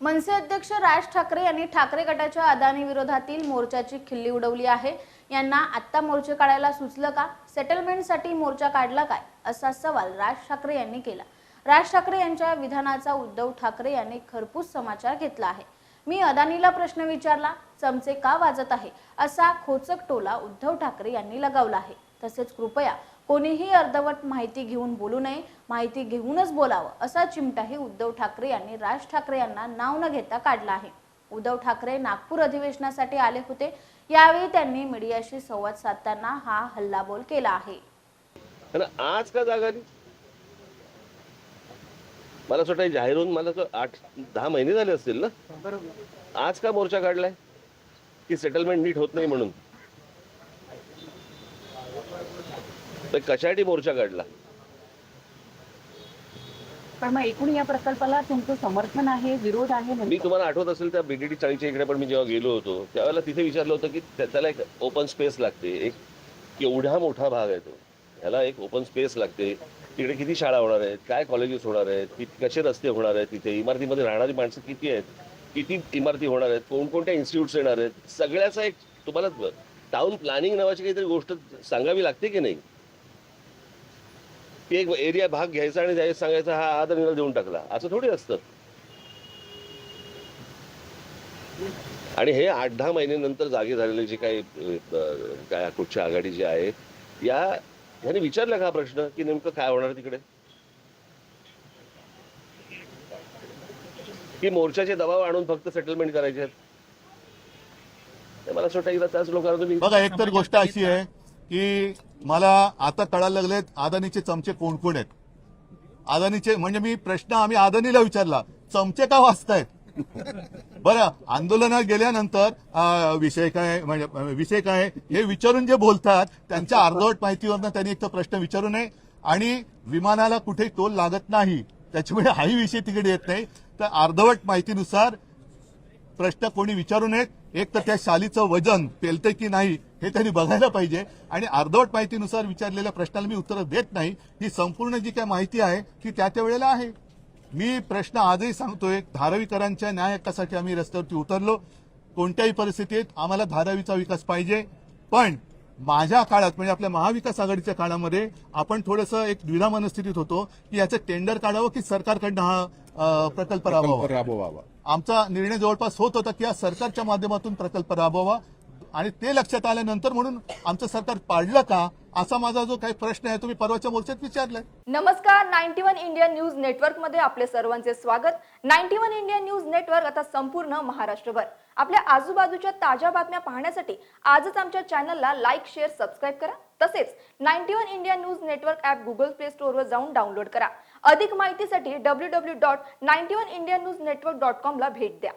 मनसे अध्यक्ष राज ठाकरे यांनी ठाकरे गटाच्या अदानी विरोधातील मोर्चाची खिल्ली उडवली आहे. यांना आत्ता मोर्चे काढायला सुचलं का? सेटलमेंटसाठी मोर्चा काढला काय? असा सवाल राज ठाकरे यांनी केला. राज ठाकरे यांच्या विधानाचा उद्धव ठाकरे यांनी खरपूस समाचार घेतला आहे. मी अदानीला प्रश्न विचारला चमचे का वाजत आहे? असा खोचक टोला उद्धव ठाकरे यांनी लगावला आहे. तसेच कृपया कोणीही अर्धवट माहिती घेऊन बोलू नये माहिती घेऊनच बोलावं असा चिमटाही उद्धव ठाकरे यांनी राज ठाकरे यांना नाव न घेता काढला आहे. उद्धव ठाकरे नागपूर अधिवेशनासाठी आले होते यावेळी त्यांनी मीडियाशी संवाद साधताना हा हल्लाबोल केला आहे. आज का जागा नाही? मला असं वाटतं जाहीर होऊन मला आठ दहा महिने झाले असतील ना? आज का मोर्चा काढलाय? की सेटलमेंट नीट होत नाही म्हणून? तर कशासाठी मोर्चा काढला? पण मग एकूण या प्रकल्पाला तुमचं समर्थन आहे विरोध आहे मी? तुम्हाला आठवत असेल त्या बीडीडी चाळीच्या इकडे पण मी जेव्हा गेलो होतो त्यावेळेला तिथे विचारलं होतं की त्या- त्याला एक ओपन स्पेस लागते एक केवढा मोठा भाग आहे तो. ह्याला एक ओपन स्पेस लागते. तिकडे किती शाळा होणार आहेत काय कॉलेजेस होणार आहेत किती कसे रस्ते होणार आहेत तिथे इमारतीमध्ये राहणारी माणसं किती आहेत किती इमारती होणार आहेत कोणकोणत्या इन्स्टिट्यूट्स येणार आहेत सगळ्याचा एक तुम्हाला टाउन प्लॅनिंग नावाची काहीतरी गोष्ट सांगावी लागते की नाही? की एक एरिया भाग घ्यायचा आणि जायचं सांगायचा हा आदरणीला देऊन टाकला. असं थोडी असतं. आणि हे आठ दहा महिन्यानंतर जागे झालेले जे काही काय कुठच्या आघाडी जी आहे या ह्याने विचारलं का प्रश्न की नेमकं काय होणार तिकडे? की मोर्चाचे दबाव आणून फक्त सेटलमेंट करायचे आहेत? ते मला असं वाटतं एकदा त्याच लोकांना तुम्ही बघा एक तर गोष्ट अशी आहे की मला आता कळायला लागलेत आदानीचे चमचे कोण कोण आहेत? आदानीचे म्हणजे मी प्रश्न आम्ही आदानीला विचारला चमचे का वाचतायत बरं आंदोलनात गेल्यानंतर विषय काय म्हणजे विषय काय हे विचारून जे बोलतात त्यांच्या अर्धवट माहितीवरनं त्यांनी एक तर प्रश्न विचारू नये आणि विमानाला कुठे टोल लागत नाही त्याच्यामुळे हाही विषय तिकडे येत नाही. तर अर्धवट माहितीनुसार प्रश्न कोणी विचारू नयेत. एक तर त्या शालीचं वजन पेलते की नाही हे त्यांनी बघायला पाहिजे. आणि अर्धवट माहितीनुसार विचारलेल्या प्रश्नाला मी उत्तरं देत नाही. ही संपूर्ण जी काय माहिती आहे ती त्या त्या वेळेला आहे. मी प्रश्न आजही सांगतोय धारावीकरांच्या न्याय हक्कासाठी आम्ही रस्त्यावरती उतरलो. कोणत्याही परिस्थितीत आम्हाला धारावीचा विकास पाहिजे. पण माझ्या काळात म्हणजे आपल्या महाविकास आघाडीच्या काळामध्ये आपण थोडंसं एक द्विधा मनस्थितीत होतो की याचं टेंडर काढावं की सरकारकडनं हा प्रकल्प राबवावा? राबवावा. आमचा निर्णय जवळपास होत होता की या सरकारच्या माध्यमातून प्रकल्प राबवावा. आणि ते लक्षात आल्यानंतर म्हणून आमचं सरकार पाडलं का असा माझा जो काही प्रश्न आहे तुम्ही परवाच्या मोर्चात विचारलाय. नमस्कार नाईन्टी वन इंडिया न्यूज नेटवर्कमध्ये आपले सर्वांचे स्वागत. Ninety one India news network आता संपूर्ण महाराष्ट्रभर. आपल्या आजूबाजूच्या ताज्या बातम्या पाहण्यासाठी आजच आमच्या चॅनलला लाईक शेअर सबस्क्राईब करा. तसेच ninety one India news network app Google play स्टोअरवर जाऊन डाउनलोड करा. अधिक माहितीसाठी W W dot ninety one India news network dot कॉमला भेट द्या.